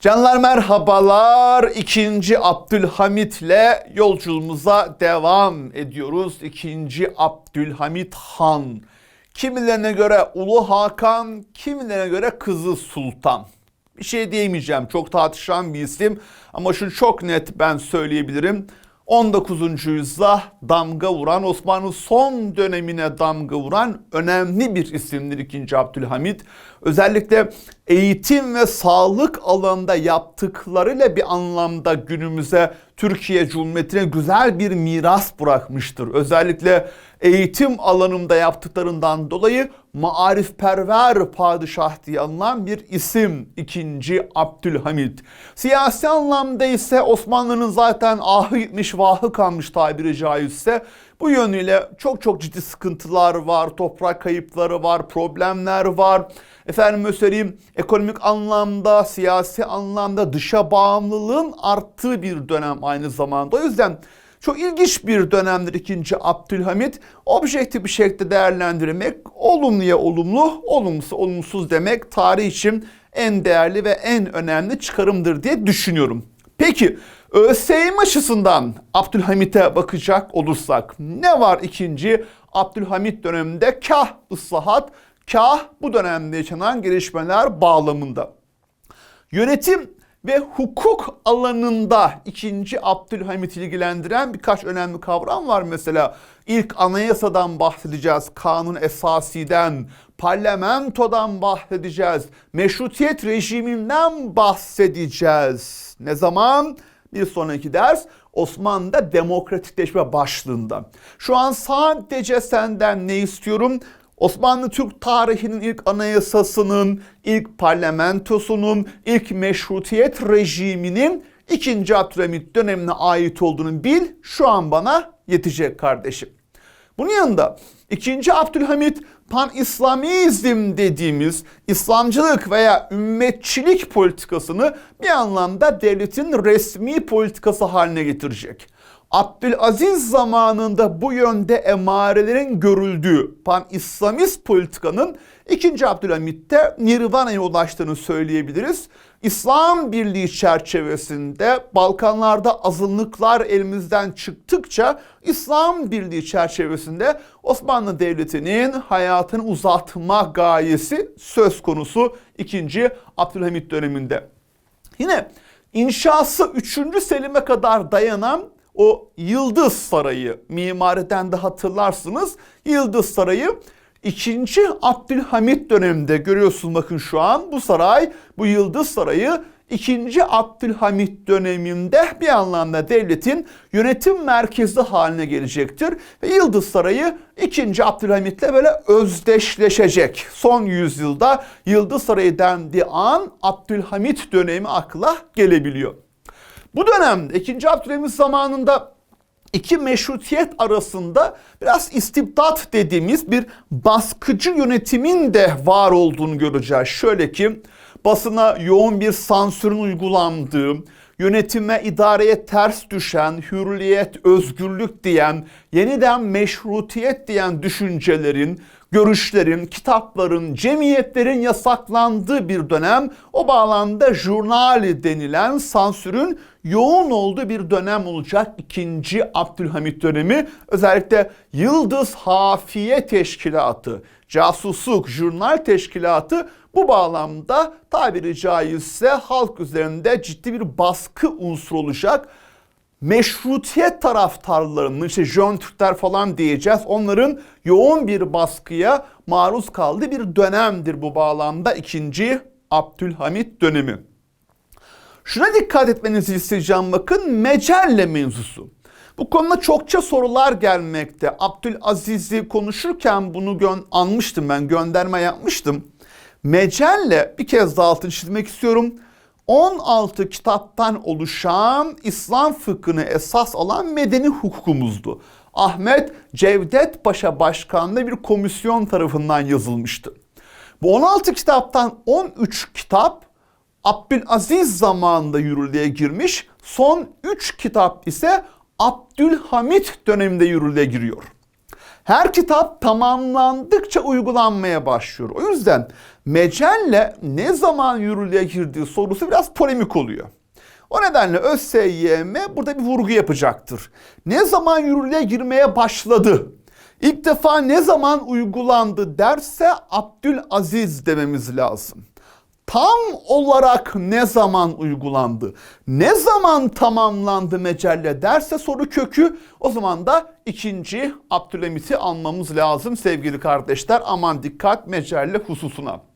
Canlar merhabalar. İkinci Abdülhamit'le yolculuğumuza devam ediyoruz. İkinci Abdülhamit Han. Kimilerine göre Ulu Hakan, kimilerine göre Kızı Sultan. Bir şey diyemeyeceğim. Çok tartışılan bir isim ama şunu çok net ben söyleyebilirim. 19. yüzyıla damga vuran, Osmanlı son dönemine damga vuran önemli bir isimdir 2. Abdülhamit. Özellikle eğitim ve sağlık alanında yaptıklarıyla bir anlamda günümüze Türkiye Cumhuriyeti'ne güzel bir miras bırakmıştır. Özellikle eğitim alanında yaptıklarından dolayı marifperver padişah diye anılan bir isim 2. Abdülhamit. Siyasi anlamda ise Osmanlı'nın zaten ahı gitmiş vahı kalmış tabiri caizse bu yönüyle çok çok ciddi sıkıntılar var, toprak kayıpları var, problemler var. Efendim söyleyeyim ekonomik anlamda, siyasi anlamda dışa bağımlılığın arttığı bir dönem aynı zamanda. O yüzden çok ilginç bir dönemdir 2. Abdülhamit. Objektif bir şekilde değerlendirmek olumluya olumlu, olumsuz olumsuz demek tarih için en değerli ve en önemli çıkarımdır diye düşünüyorum. Peki ÖSYM açısından Abdülhamit'e bakacak olursak ne var ikinci Abdülhamit döneminde kah ıslahat kah bu dönemde yaşanan gelişmeler bağlamında. Yönetim ve hukuk alanında 2. Abdülhamit ilgilendiren birkaç önemli kavram var. Mesela ilk anayasadan bahsedeceğiz, kanun esasiden, parlamentodan bahsedeceğiz, meşrutiyet rejiminden bahsedeceğiz. Ne zaman? Bir sonraki ders Osmanlı'da demokratikleşme başlığında. Şu an sadece senden ne istiyorum? Osmanlı Türk tarihinin ilk anayasasının, ilk parlamentosunun, ilk meşrutiyet rejiminin 2. Abdülhamit dönemine ait olduğunu bil. Şu an bana yetecek kardeşim. Bunun yanında 2. Abdülhamit pan-İslamizm dediğimiz İslamcılık veya ümmetçilik politikasını bir anlamda devletin resmi politikası haline getirecek. Abdülaziz zamanında bu yönde emarelerin görüldüğü pan-İslamist politikanın 2. Abdülhamit'te Nirvana'ya ulaştığını söyleyebiliriz. İslam Birliği çerçevesinde Balkanlarda azınlıklar elimizden çıktıkça İslam Birliği çerçevesinde Osmanlı Devleti'nin hayatını uzatma gayesi söz konusu 2. Abdülhamit döneminde. Yine inşası 3. Selim'e kadar dayanan o Yıldız Sarayı mimariden de hatırlarsınız. Yıldız Sarayı 2. Abdülhamit döneminde görüyorsun bakın şu an bu saray, bu Yıldız Sarayı 2. Abdülhamit döneminde bir anlamda devletin yönetim merkezi haline gelecektir. Ve Yıldız Sarayı 2. Abdülhamit'le böyle özdeşleşecek. Son yüzyılda Yıldız Sarayı dendiği an Abdülhamit dönemi akla gelebiliyor. Bu dönemde 2. Abdülhamit zamanında iki meşrutiyet arasında biraz istibdat dediğimiz bir baskıcı yönetimin de var olduğunu göreceğiz. Şöyle ki basına yoğun bir sansürün uygulandığı, yönetime, idareye ters düşen, hürriyet, özgürlük diyen, yeniden meşrutiyet diyen düşüncelerin, görüşlerin, kitapların, cemiyetlerin yasaklandığı bir dönem o bağlamda jurnali denilen sansürün yoğun olduğu bir dönem olacak 2. Abdülhamit dönemi. Özellikle Yıldız Hafiye Teşkilatı, casusluk, jurnal teşkilatı bu bağlamda tabiri caizse halk üzerinde ciddi bir baskı unsuru olacak meşrutiyet taraftarlarının işte Jön Türkler falan diyeceğiz. Onların yoğun bir baskıya maruz kaldığı bir dönemdir bu bağlamda 2. Abdülhamit dönemi. Şuna dikkat etmenizi isteyeceğim bakın Mecelle mevzusu. Bu konuda çokça sorular gelmekte. Abdülaziz'i konuşurken bunu anmıştım ben gönderme yapmıştım. Mecelle bir kez daha altını çizmek istiyorum 16 kitaptan oluşan İslam fıkhını esas alan medeni hukukumuzdu. Ahmet Cevdet Paşa başkanlığı bir komisyon tarafından yazılmıştı. Bu 16 kitaptan 13 kitap Abdülaziz zamanında yürürlüğe girmiş. Son 3 kitap ise Abdülhamit döneminde yürürlüğe giriyor. Her kitap tamamlandıkça uygulanmaya başlıyor. O yüzden Mecelle ne zaman yürürlüğe girdiği sorusu biraz polemik oluyor. O nedenle ÖSYM burada bir vurgu yapacaktır. Ne zaman yürürlüğe girmeye başladı? İlk defa ne zaman uygulandı derse Abdülaziz dememiz lazım. Tam olarak ne zaman uygulandı? Ne zaman tamamlandı mecelle derse soru kökü o zaman da ikinci Abdülhamit'i almamız lazım sevgili kardeşler. Aman dikkat mecelle hususuna.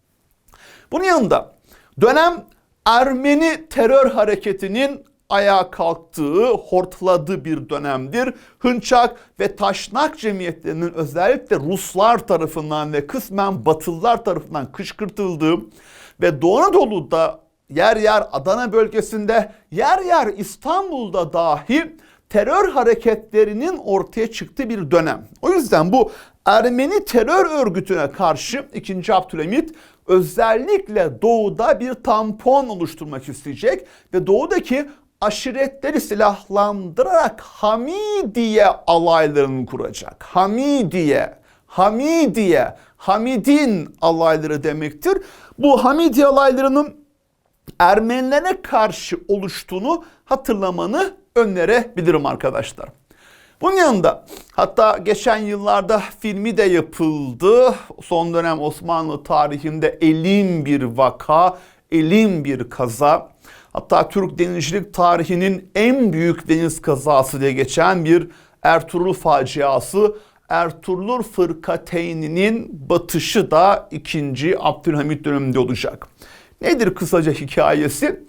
Bunun yanında dönem Ermeni terör hareketinin ayağa kalktığı, hortladığı bir dönemdir. Hınçak ve Taşnak cemiyetlerinin özellikle Ruslar tarafından ve kısmen Batılılar tarafından kışkırtıldığı ve Doğu Anadolu'da yer yer Adana bölgesinde, yer yer İstanbul'da dahi terör hareketlerinin ortaya çıktığı bir dönem. O yüzden bu Ermeni terör örgütüne karşı 2. Abdülhamit özellikle doğuda bir tampon oluşturmak isteyecek ve doğudaki aşiretleri silahlandırarak Hamidiye alaylarını kuracak. Hamidiye, Hamidiye, Hamidin alayları demektir. Bu Hamidiye alaylarının Ermenilere karşı oluştuğunu hatırlamanı önerebilirim arkadaşlar. Bunun yanında hatta geçen yıllarda filmi de yapıldı. Son dönem Osmanlı tarihinde elim bir vaka, elim bir kaza. Hatta Türk denizcilik tarihinin en büyük deniz kazası diye geçen bir Ertuğrul faciası. Ertuğrul Fırkateyninin batışı da 2. Abdülhamit döneminde olacak. Nedir kısaca hikayesi?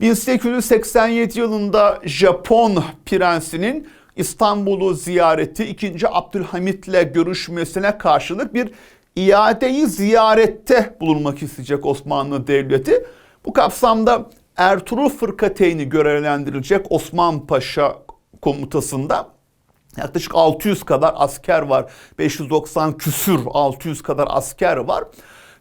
1887 yılında Japon prensinin İstanbul'u ziyareti 2. Abdülhamit'le görüşmesine karşılık bir iadeyi ziyarette bulunmak isteyecek Osmanlı Devleti. Bu kapsamda Ertuğrul Fırkateyni görevlendirilecek Osman Paşa komutasında. Yaklaşık 600 kadar asker var. 590 küsür 600 kadar asker var.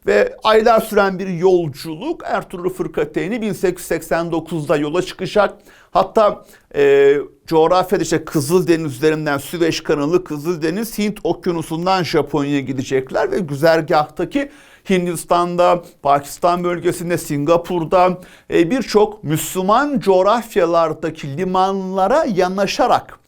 Ve aylar süren bir yolculuk Ertuğrul Fırkateyni 1889'da yola çıkacak. Hatta e, coğrafyada işte Kızıldeniz üzerinden Süveyş kanalı, Kızıldeniz, Hint okyanusundan Japonya'ya gidecekler ve güzergahtaki Hindistan'da, Pakistan bölgesinde, Singapur'da e, birçok Müslüman coğrafyalardaki limanlara yanaşarak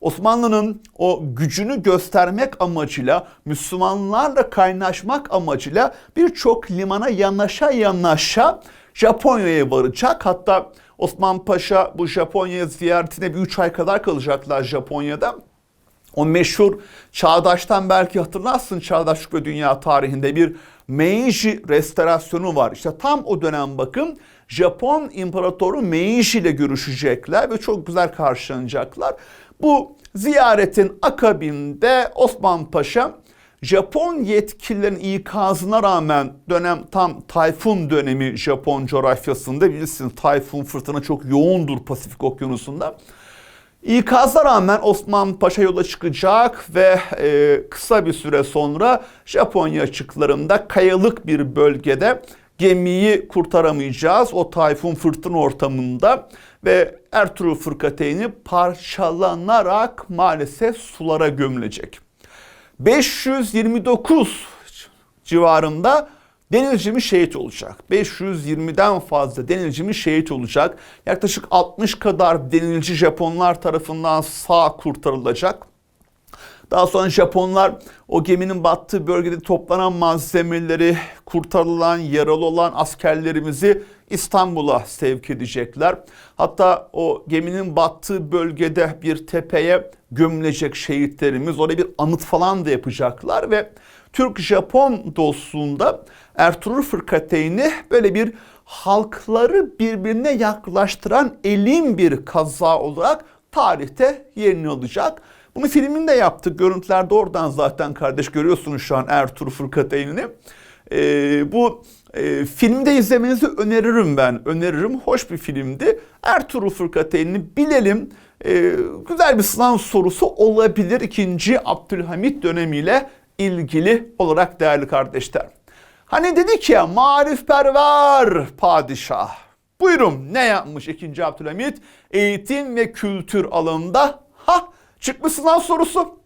Osmanlı'nın o gücünü göstermek amacıyla, Müslümanlarla kaynaşmak amacıyla birçok limana yanaşa yanaşa Japonya'ya varacak. Hatta Osman Paşa bu Japonya ziyaretine bir 3 ay kadar kalacaklar Japonya'da. O meşhur Çağdaş'tan belki hatırlarsın Çağdaşlık ve Dünya tarihinde bir Meiji restorasyonu var. İşte tam o dönem bakın Japon İmparatoru Meiji ile görüşecekler ve çok güzel karşılanacaklar. Bu ziyaretin akabinde Osman Paşa Japon yetkililerin ikazına rağmen dönem tam tayfun dönemi Japon coğrafyasında bilirsiniz tayfun fırtına çok yoğundur Pasifik Okyanusu'nda. İkaza rağmen Osman Paşa yola çıkacak ve e, kısa bir süre sonra Japonya açıklarında kayalık bir bölgede gemiyi kurtaramayacağız o tayfun fırtına ortamında ve Ertuğrul Fırkateyni parçalanarak maalesef sulara gömülecek. 529 civarında denizcimiz şehit olacak. 520'den fazla denizcimiz şehit olacak. Yaklaşık 60 kadar denizci Japonlar tarafından sağ kurtarılacak. Daha sonra Japonlar o geminin battığı bölgede toplanan malzemeleri, kurtarılan, yaralı olan askerlerimizi İstanbul'a sevk edecekler. Hatta o geminin battığı bölgede bir tepeye gömülecek şehitlerimiz. Oraya bir anıt falan da yapacaklar ve Türk-Japon dostluğunda Ertuğrul Fırkateyni böyle bir halkları birbirine yaklaştıran elin bir kaza olarak tarihte yerini alacak. Bunu filminde yaptık. Görüntülerde oradan zaten kardeş görüyorsunuz şu an Ertuğrul Fırkateyni'ni. Ee, bu e, filmde izlemenizi öneririm ben. Öneririm. Hoş bir filmdi. Ertuğrul Fırkateyni'ni bilelim. Ee, güzel bir sınav sorusu olabilir. ikinci Abdülhamit dönemiyle ilgili olarak değerli kardeşler. Hani dedik ya marifperver padişah. Buyurun ne yapmış 2. Abdülhamit? Eğitim ve kültür alanında ha çıkmış sınav sorusu.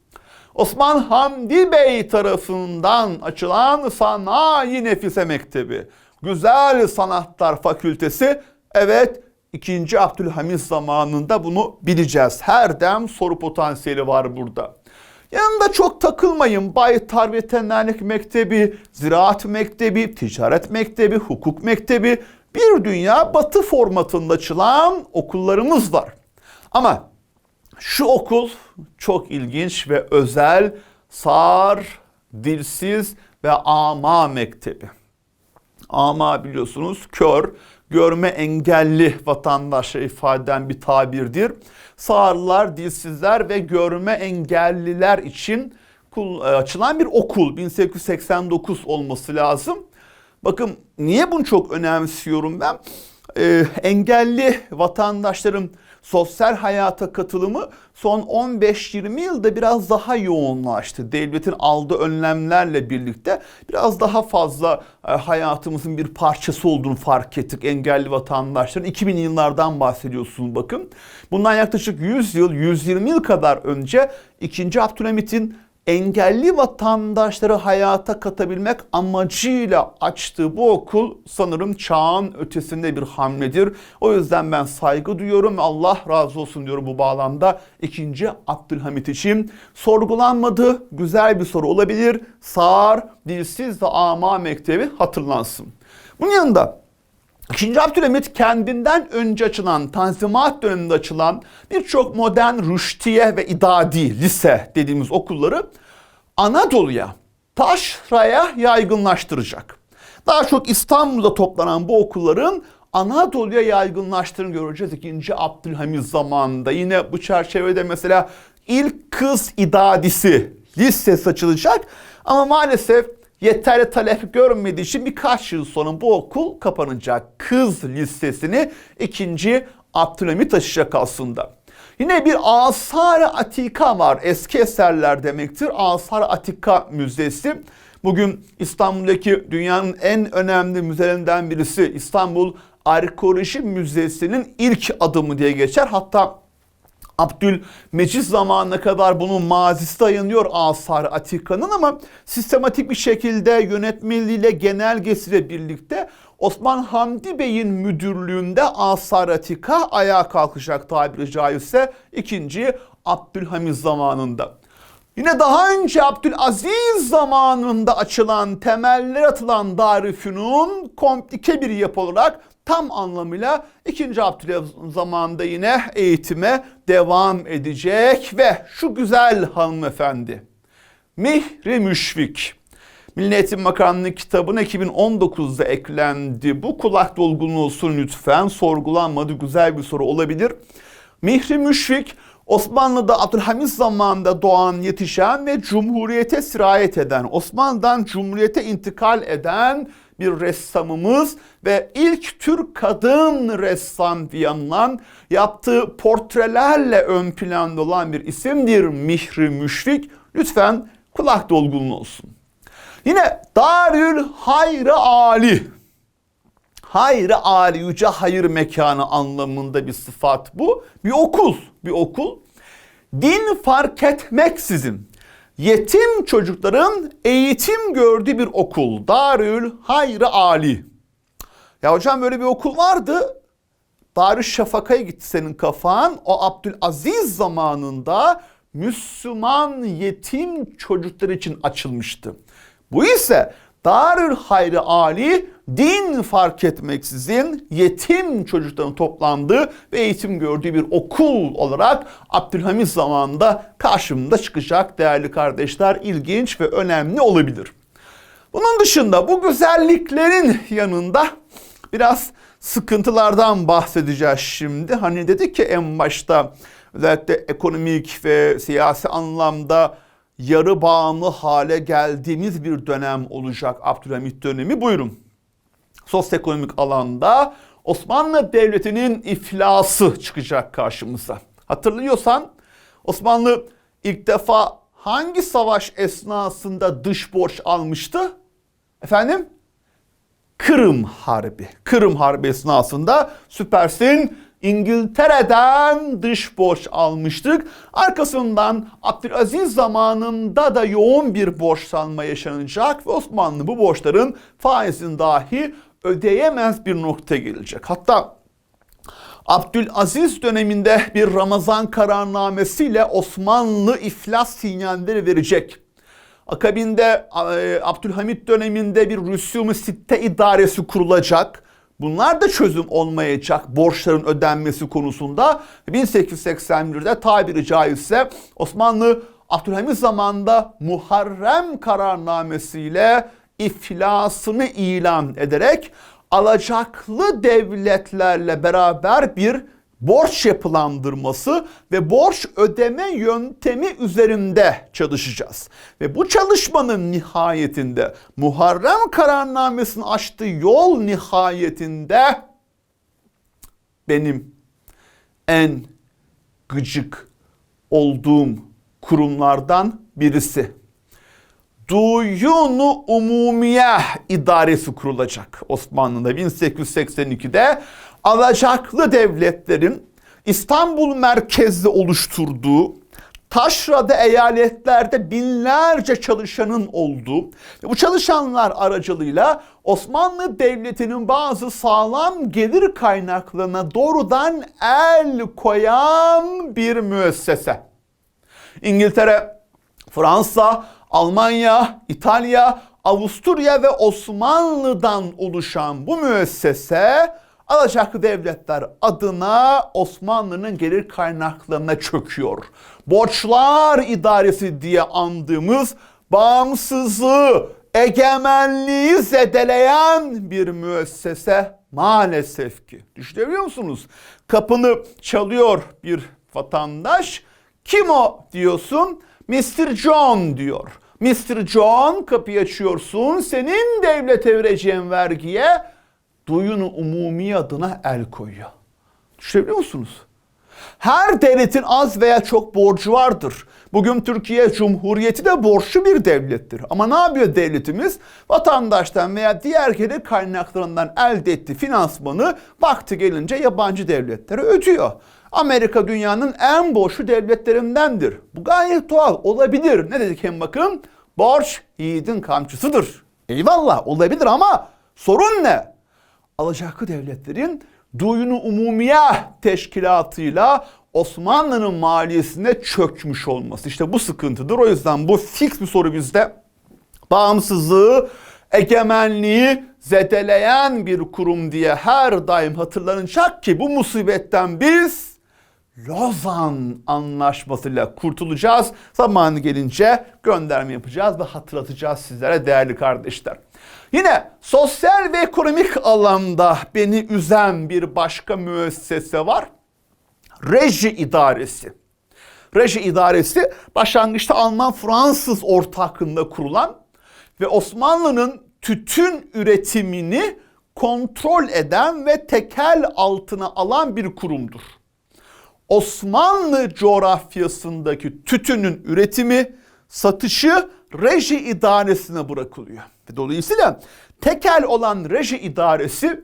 Osman Hamdi Bey tarafından açılan Sanayi Nefise Mektebi, Güzel Sanatlar Fakültesi, evet 2. Abdülhamit zamanında bunu bileceğiz. Her dem soru potansiyeli var burada. Yanında çok takılmayın. Baytar Veterinerlik Mektebi, Ziraat Mektebi, Ticaret Mektebi, Hukuk Mektebi bir dünya batı formatında açılan okullarımız var. Ama şu okul çok ilginç ve özel. Sağır, Dilsiz ve Ama Mektebi. Ama biliyorsunuz kör, görme engelli vatandaşa ifade eden bir tabirdir. Sağırlar, dilsizler ve görme engelliler için açılan bir okul. 1889 olması lazım. Bakın niye bunu çok önemsiyorum ben? Ee, engelli vatandaşların sosyal hayata katılımı son 15-20 yılda biraz daha yoğunlaştı. Devletin aldığı önlemlerle birlikte biraz daha fazla e, hayatımızın bir parçası olduğunu fark ettik engelli vatandaşların. 2000 yıllardan bahsediyorsunuz bakın. Bundan yaklaşık 100 yıl, 120 yıl kadar önce 2. Abdülhamit'in engelli vatandaşları hayata katabilmek amacıyla açtığı bu okul sanırım çağın ötesinde bir hamledir. O yüzden ben saygı duyuyorum ve Allah razı olsun diyorum bu bağlamda. ikinci Abdülhamit için sorgulanmadı. Güzel bir soru olabilir. Sağır, dilsiz ve ama mektebi hatırlansın. Bunun yanında İkinci Abdülhamit kendinden önce açılan, Tanzimat döneminde açılan birçok modern rüştiye ve idadi, lise dediğimiz okulları Anadolu'ya, taşraya yaygınlaştıracak. Daha çok İstanbul'da toplanan bu okulların Anadolu'ya yaygınlaştığını göreceğiz 2. Abdülhamit zamanında. Yine bu çerçevede mesela ilk kız idadisi lisesi açılacak ama maalesef yeterli talep görmediği için birkaç yıl sonra bu okul kapanacak. Kız Lisesi'ni ikinci Abdülhamit açacak aslında. Yine bir Asar Atika var. Eski eserler demektir. Asar Atika Müzesi. Bugün İstanbul'daki dünyanın en önemli müzelerinden birisi İstanbul Arkeoloji Müzesi'nin ilk adımı diye geçer. Hatta Abdülmecid zamanına kadar bunun mazisi dayanıyor Asar Atika'nın ama sistematik bir şekilde yönetmeliğiyle genelgesiyle birlikte Osman Hamdi Bey'in müdürlüğünde Asar Atika ayağa kalkacak tabiri caizse 2. Abdülhamid zamanında. Yine daha önce Abdülaziz zamanında açılan, temeller atılan Darüfünun komplike bir yapı olarak tam anlamıyla 2. Abdülhamid zamanında yine eğitime devam edecek ve şu güzel hanımefendi Mihri Müşfik Milli Eğitim Bakanlığı kitabına 2019'da eklendi. Bu kulak dolgunluğu olsun lütfen. Sorgulanmadı. Güzel bir soru olabilir. Mihri Müşfik Osmanlı'da Abdülhamit zamanında doğan, yetişen ve Cumhuriyete sirayet eden, Osmanlı'dan Cumhuriyete intikal eden bir ressamımız ve ilk Türk kadın ressam diye yaptığı portrelerle ön planda olan bir isimdir Mihri Müşfik. Lütfen kulak dolgunluğu olsun. Yine Darül Hayr Ali. Hayr Ali yüce hayır mekanı anlamında bir sıfat bu. Bir okul, bir okul. Din fark etmeksizin yetim çocukların eğitim gördüğü bir okul. Darül Hayr Ali. Ya hocam böyle bir okul vardı. Darül Şafaka'ya gitti senin kafan. O Abdülaziz zamanında Müslüman yetim çocuklar için açılmıştı. Bu ise Darül Hayri Ali din fark etmeksizin yetim çocukların toplandığı ve eğitim gördüğü bir okul olarak Abdülhamit zamanında karşımda çıkacak değerli kardeşler ilginç ve önemli olabilir. Bunun dışında bu güzelliklerin yanında biraz sıkıntılardan bahsedeceğiz şimdi. Hani dedik ki en başta özellikle ekonomik ve siyasi anlamda yarı bağımlı hale geldiğimiz bir dönem olacak Abdülhamit dönemi. Buyurun. Sosyoekonomik alanda Osmanlı Devleti'nin iflası çıkacak karşımıza. Hatırlıyorsan Osmanlı ilk defa hangi savaş esnasında dış borç almıştı? Efendim? Kırım Harbi. Kırım Harbi esnasında süpersin İngiltere'den dış borç almıştık. Arkasından Abdülaziz zamanında da yoğun bir borçlanma yaşanacak ve Osmanlı bu borçların faizini dahi ödeyemez bir nokta gelecek. Hatta Abdülaziz döneminde bir Ramazan kararnamesiyle Osmanlı iflas sinyalleri verecek. Akabinde e, Abdülhamit döneminde bir Rüsum-ı Sitte idaresi kurulacak. Bunlar da çözüm olmayacak borçların ödenmesi konusunda. 1881'de tabiri caizse Osmanlı Abdülhamit zamanında Muharrem kararnamesiyle iflasını ilan ederek alacaklı devletlerle beraber bir borç yapılandırması ve borç ödeme yöntemi üzerinde çalışacağız. Ve bu çalışmanın nihayetinde Muharrem kararnamesinin açtığı yol nihayetinde benim en gıcık olduğum kurumlardan birisi. Duyunu Umumiye İdaresi kurulacak Osmanlı'da 1882'de alacaklı devletlerin İstanbul merkezli oluşturduğu taşrada eyaletlerde binlerce çalışanın olduğu ve bu çalışanlar aracılığıyla Osmanlı Devleti'nin bazı sağlam gelir kaynaklarına doğrudan el koyan bir müessese. İngiltere, Fransa, Almanya, İtalya, Avusturya ve Osmanlı'dan oluşan bu müessese alacaklı devletler adına Osmanlı'nın gelir kaynaklarına çöküyor. Borçlar idaresi diye andığımız bağımsızlığı, egemenliği zedeleyen bir müessese maalesef ki. Düşünebiliyor musunuz? Kapını çalıyor bir vatandaş. Kim o diyorsun? Mr. John diyor. Mr. John kapıyı açıyorsun. Senin devlete vereceğin vergiye duyunu umumi adına el koyuyor. Düşünebiliyor musunuz? Her devletin az veya çok borcu vardır. Bugün Türkiye Cumhuriyeti de borçlu bir devlettir. Ama ne yapıyor devletimiz? Vatandaştan veya diğer gelir kaynaklarından elde ettiği finansmanı vakti gelince yabancı devletlere ödüyor. Amerika dünyanın en borçlu devletlerindendir. Bu gayet doğal olabilir. Ne dedik hem bakın? Borç yiğidin kamçısıdır. Eyvallah olabilir ama sorun ne? Alacaklı devletlerin duyunu umumiye teşkilatıyla Osmanlı'nın maliyesine çökmüş olması. İşte bu sıkıntıdır. O yüzden bu fix bir soru bizde. Bağımsızlığı, egemenliği zedeleyen bir kurum diye her daim hatırlanacak ki bu musibetten biz Lozan Anlaşması'yla kurtulacağız. Zamanı gelince gönderme yapacağız ve hatırlatacağız sizlere değerli kardeşler. Yine sosyal ve ekonomik alanda beni üzen bir başka müessese var. Reji idaresi. Reji idaresi başlangıçta Alman-Fransız ortaklığında kurulan ve Osmanlı'nın tütün üretimini kontrol eden ve tekel altına alan bir kurumdur. Osmanlı coğrafyasındaki tütünün üretimi, satışı reji idaresine bırakılıyor. Dolayısıyla tekel olan reji idaresi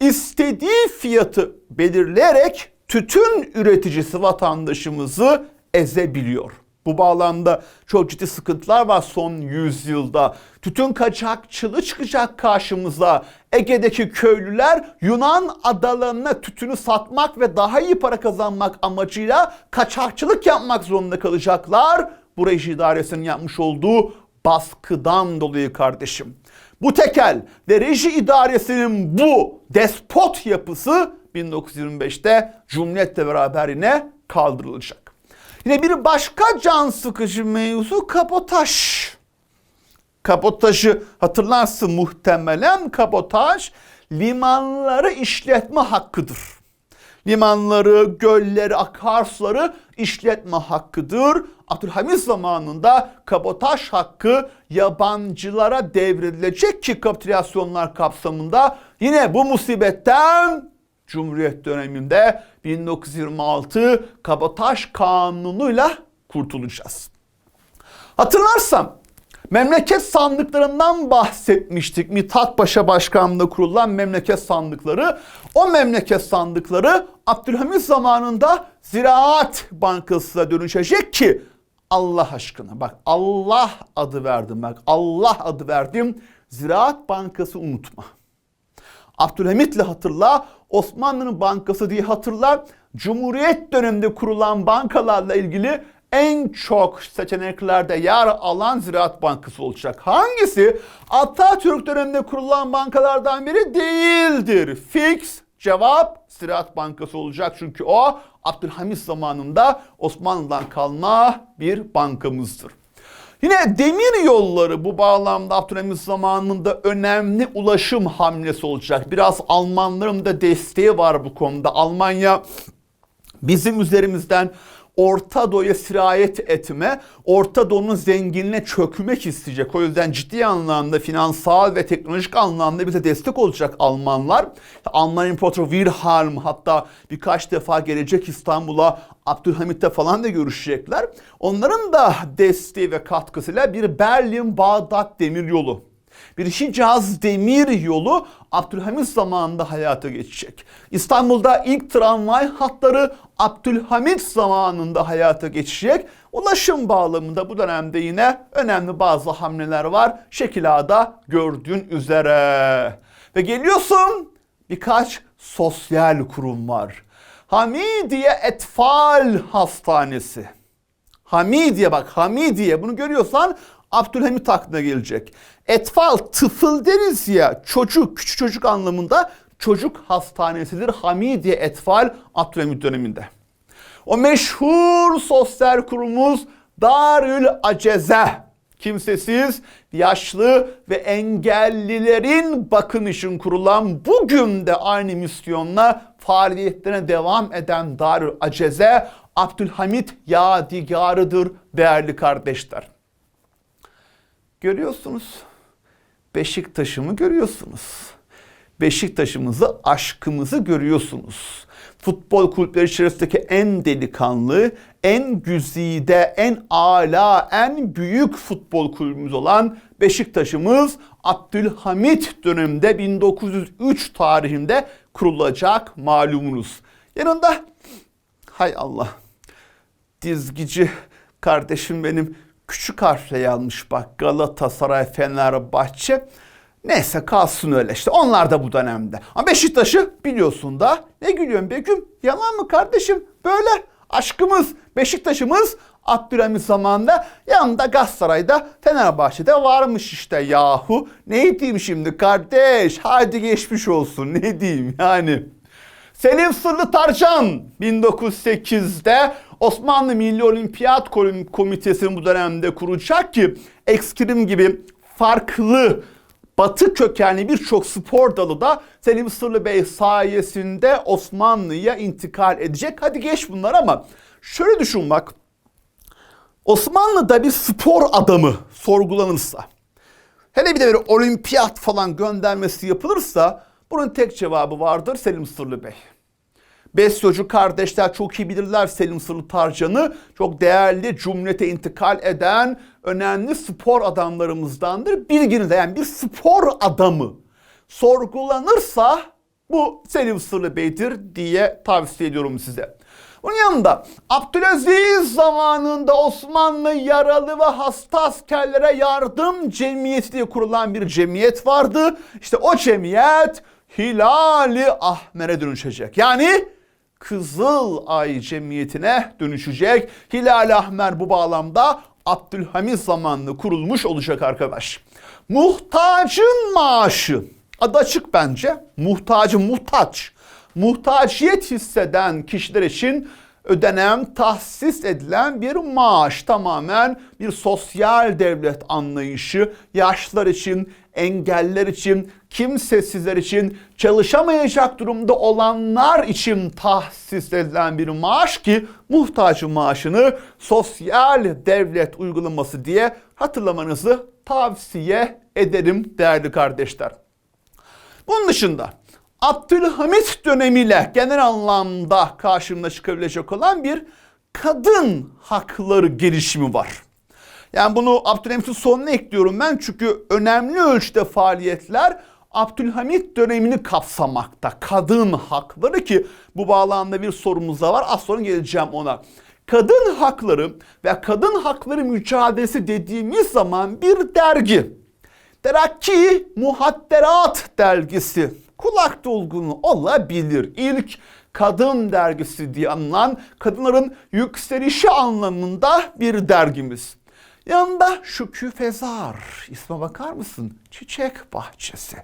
istediği fiyatı belirleyerek tütün üreticisi vatandaşımızı ezebiliyor. Bu bağlamda çok ciddi sıkıntılar var son yüzyılda. Tütün kaçakçılığı çıkacak karşımıza. Ege'deki köylüler Yunan adalarına tütünü satmak ve daha iyi para kazanmak amacıyla kaçakçılık yapmak zorunda kalacaklar. Bu reji idaresinin yapmış olduğu baskıdan dolayı kardeşim. Bu tekel ve reji idaresinin bu despot yapısı 1925'te Cumhuriyet'le beraber yine kaldırılacak. Yine bir başka can sıkıcı mevzu kapotaj. Kapotajı hatırlarsın muhtemelen kapotaj limanları işletme hakkıdır. Limanları, gölleri, akarsuları işletme hakkıdır. Abdülhamit zamanında kabotaj hakkı yabancılara devrilecek ki kapitülasyonlar kapsamında yine bu musibetten Cumhuriyet döneminde 1926 kabotaj kanunuyla kurtulacağız. Hatırlarsam Memleket sandıklarından bahsetmiştik. Mithat Paşa Başkanlığı'nda kurulan memleket sandıkları. O memleket sandıkları Abdülhamit zamanında Ziraat Bankası'na dönüşecek ki Allah aşkına bak Allah adı verdim bak Allah adı verdim. Ziraat Bankası unutma. Abdülhamit'le hatırla, Osmanlı'nın bankası diye hatırla. Cumhuriyet döneminde kurulan bankalarla ilgili en çok seçeneklerde yer alan Ziraat Bankası olacak. Hangisi? Atatürk döneminde kurulan bankalardan biri değildir. Fix cevap Ziraat Bankası olacak. Çünkü o Abdülhamit zamanında Osmanlı'dan kalma bir bankamızdır. Yine demir yolları bu bağlamda Abdülhamit zamanında önemli ulaşım hamlesi olacak. Biraz Almanların da desteği var bu konuda. Almanya bizim üzerimizden Orta Doğu'ya sirayet etme, Orta Doğu'nun zenginliğine çökmek isteyecek. O yüzden ciddi anlamda finansal ve teknolojik anlamda bize destek olacak Almanlar. Alman İmparatoru Wilhelm hatta birkaç defa gelecek İstanbul'a Abdülhamit'te falan da görüşecekler. Onların da desteği ve katkısıyla bir Berlin-Bağdat demiryolu bir Hicaz demir yolu Abdülhamit zamanında hayata geçecek. İstanbul'da ilk tramvay hatları Abdülhamit zamanında hayata geçecek. Ulaşım bağlamında bu dönemde yine önemli bazı hamleler var. Şekil A'da gördüğün üzere. Ve geliyorsun birkaç sosyal kurum var. Hamidiye Etfal Hastanesi. Hamidiye bak Hamidiye bunu görüyorsan Abdülhamit aklına gelecek. Etfal tıfıl deriz ya çocuk küçük çocuk anlamında çocuk hastanesidir Hamidiye Etfal Abdülhamit döneminde. O meşhur sosyal kurumumuz Darül Aceze. Kimsesiz, yaşlı ve engellilerin bakım için kurulan bugün de aynı misyonla faaliyetlerine devam eden Darül Aceze Abdülhamit yadigarıdır değerli kardeşler. Görüyorsunuz. Beşiktaş'ımı görüyorsunuz. Beşiktaş'ımızı, aşkımızı görüyorsunuz. Futbol kulüpleri içerisindeki en delikanlı, en güzide, en ala, en büyük futbol kulübümüz olan Beşiktaş'ımız Abdülhamit döneminde 1903 tarihinde kurulacak malumunuz. Yanında hay Allah dizgici kardeşim benim küçük harfle yazmış bak Galatasaray, Fenerbahçe. Neyse kalsın öyle işte. Onlar da bu dönemde. Ama Beşiktaş'ı biliyorsun da. Ne gülüyorsun Begüm? Yalan mı kardeşim? Böyle aşkımız, Beşiktaş'ımız Abdülhamit zamanında yanında Galatasaray'da Fenerbahçe'de varmış işte yahu. Ne diyeyim şimdi kardeş? Hadi geçmiş olsun ne diyeyim yani. Selim Sırlı Tarcan 1908'de Osmanlı Milli Olimpiyat Komitesi'ni bu dönemde kuracak ki ekskrim gibi farklı batı kökenli birçok spor dalı da Selim Sırlı Bey sayesinde Osmanlı'ya intikal edecek. Hadi geç bunlar ama şöyle düşün bak. Osmanlı'da bir spor adamı sorgulanırsa, hele bir de bir olimpiyat falan göndermesi yapılırsa bunun tek cevabı vardır Selim Sırlı Bey. Besyocu kardeşler çok iyi bilirler Selim Sırlı Tarcan'ı. Çok değerli cumlete intikal eden önemli spor adamlarımızdandır. Bilginize yani bir spor adamı sorgulanırsa bu Selim Sırlı Bey'dir diye tavsiye ediyorum size. Bunun yanında Abdülaziz zamanında Osmanlı yaralı ve hasta askerlere yardım cemiyeti diye kurulan bir cemiyet vardı. İşte o cemiyet Hilali Ahmer'e dönüşecek. Yani Kızıl Ay Cemiyeti'ne dönüşecek. Hilal Ahmer bu bağlamda Abdülhamit zamanlı kurulmuş olacak arkadaş. Muhtacın maaşı. Adı açık bence. Muhtacı muhtaç. Muhtaciyet hisseden kişiler için ödenen, tahsis edilen bir maaş. Tamamen bir sosyal devlet anlayışı. Yaşlılar için, engeller için, kimsesizler için, çalışamayacak durumda olanlar için tahsis edilen bir maaş ki muhtacı maaşını sosyal devlet uygulaması diye hatırlamanızı tavsiye ederim değerli kardeşler. Bunun dışında Abdülhamit dönemiyle genel anlamda karşımda çıkabilecek olan bir kadın hakları gelişimi var. Yani bunu Abdülhamit'in sonuna ekliyorum ben çünkü önemli ölçüde faaliyetler Abdülhamit dönemini kapsamakta. Kadın hakları ki bu bağlamda bir sorumuz da var. Az sonra geleceğim ona. Kadın hakları ve kadın hakları mücadelesi dediğimiz zaman bir dergi. Terakki Muhadderat dergisi kulak dolgunu olabilir. İlk kadın dergisi diye anılan kadınların yükselişi anlamında bir dergimiz. Yanında Şükrü Fezar. İsme bakar mısın? Çiçek bahçesi.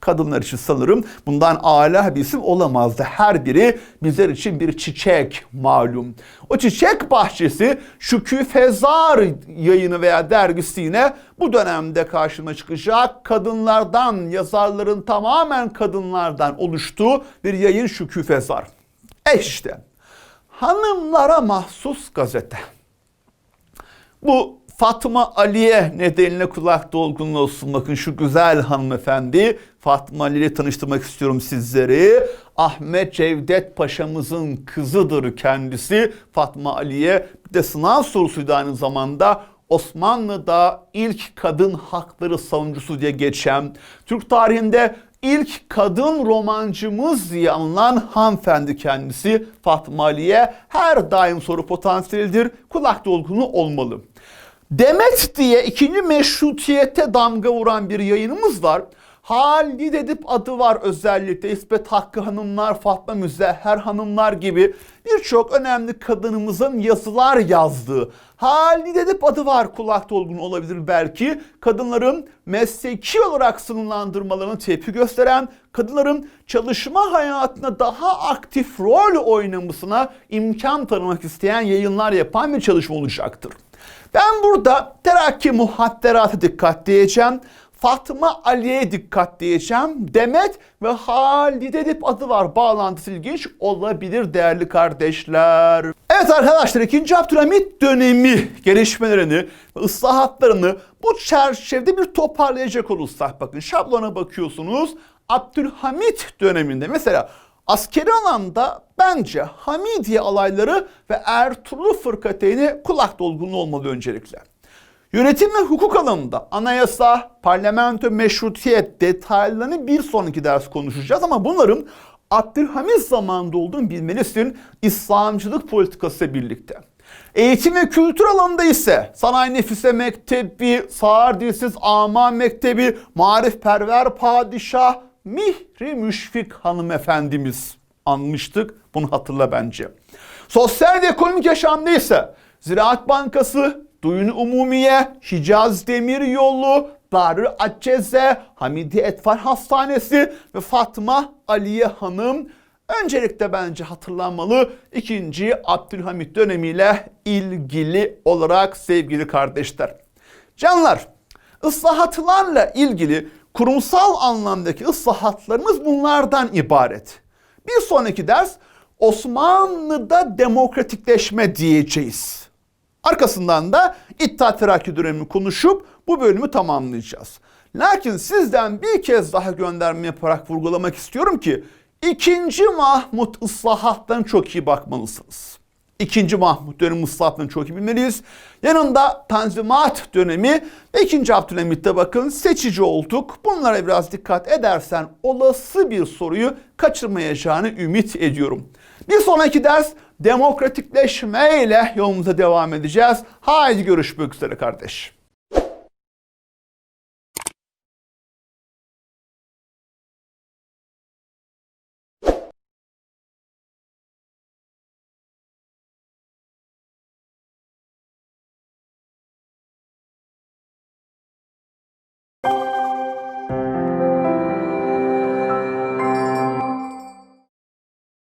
Kadınlar için sanırım bundan âlâ bir isim olamazdı. Her biri bizler için bir çiçek malum. O çiçek bahçesi Şükrü Fezar yayını veya dergisi yine bu dönemde karşıma çıkacak kadınlardan, yazarların tamamen kadınlardan oluştuğu bir yayın Şükrü Fezar. E işte hanımlara mahsus gazete. Bu Fatma Aliye nedeniyle kulak dolgunluğu olsun. Bakın şu güzel hanımefendi. Fatma Ali ile tanıştırmak istiyorum sizleri. Ahmet Cevdet Paşa'mızın kızıdır kendisi. Fatma Aliye bir de sınav sorusuydu aynı zamanda. Osmanlı'da ilk kadın hakları savunucusu diye geçen, Türk tarihinde ilk kadın romancımız diye anılan hanımefendi kendisi Fatma Aliye her daim soru potansiyelidir. Kulak dolgunu olmalı. Demet diye ikinci meşrutiyete damga vuran bir yayınımız var. Halid Edip adı var özellikle İsmet Hakkı Hanımlar, Fatma Müzehher Hanımlar gibi birçok önemli kadınımızın yazılar yazdığı. Halid Edip adı var kulak dolgun olabilir belki. Kadınların mesleki olarak sınırlandırmalarını tepki gösteren, kadınların çalışma hayatına daha aktif rol oynamasına imkan tanımak isteyen yayınlar yapan bir çalışma olacaktır. Ben burada terakki muhadderata dikkat diyeceğim. Fatma Ali'ye dikkat diyeceğim. Demet ve Halide Edip adı var. Bağlantısı ilginç olabilir değerli kardeşler. Evet arkadaşlar 2. Abdülhamit dönemi gelişmelerini ıslahatlarını bu çerçevede bir toparlayacak olursak bakın şablona bakıyorsunuz. Abdülhamit döneminde mesela askeri alanda bence Hamidiye alayları ve Ertuğrul Fırkateyni kulak dolgunluğu olmalı öncelikle. Yönetim ve hukuk alanında anayasa, parlamento, meşrutiyet detaylarını bir sonraki ders konuşacağız ama bunların Abdülhamit zamanında olduğunu bilmelisin İslamcılık politikası birlikte. Eğitim ve kültür alanında ise Sanayi Nefise Mektebi, Sağır Dilsiz Ama Mektebi, Marifperver Padişah, Mihri Müşfik hanımefendimiz anmıştık. Bunu hatırla bence. Sosyal ve ekonomik yaşamda ise Ziraat Bankası, Duyun Umumiye, Hicaz Demir Yolu, Darü Acceze, Hamidi Etfal Hastanesi ve Fatma Aliye Hanım öncelikle bence hatırlanmalı 2. Abdülhamit dönemiyle ilgili olarak sevgili kardeşler. Canlar, ıslahatlarla ilgili kurumsal anlamdaki ıslahatlarımız bunlardan ibaret. Bir sonraki ders Osmanlı'da demokratikleşme diyeceğiz. Arkasından da İttihat Terakki dönemini konuşup bu bölümü tamamlayacağız. Lakin sizden bir kez daha gönderme yaparak vurgulamak istiyorum ki ikinci Mahmut ıslahattan çok iyi bakmalısınız. İkinci Mahmut dönemi ıslahatını çok iyi bilmeliyiz. Yanında Tanzimat dönemi ve ikinci Abdülhamit'te bakın seçici olduk. Bunlara biraz dikkat edersen olası bir soruyu kaçırmayacağını ümit ediyorum. Bir sonraki ders demokratikleşme ile yolumuza devam edeceğiz. Haydi görüşmek üzere kardeş.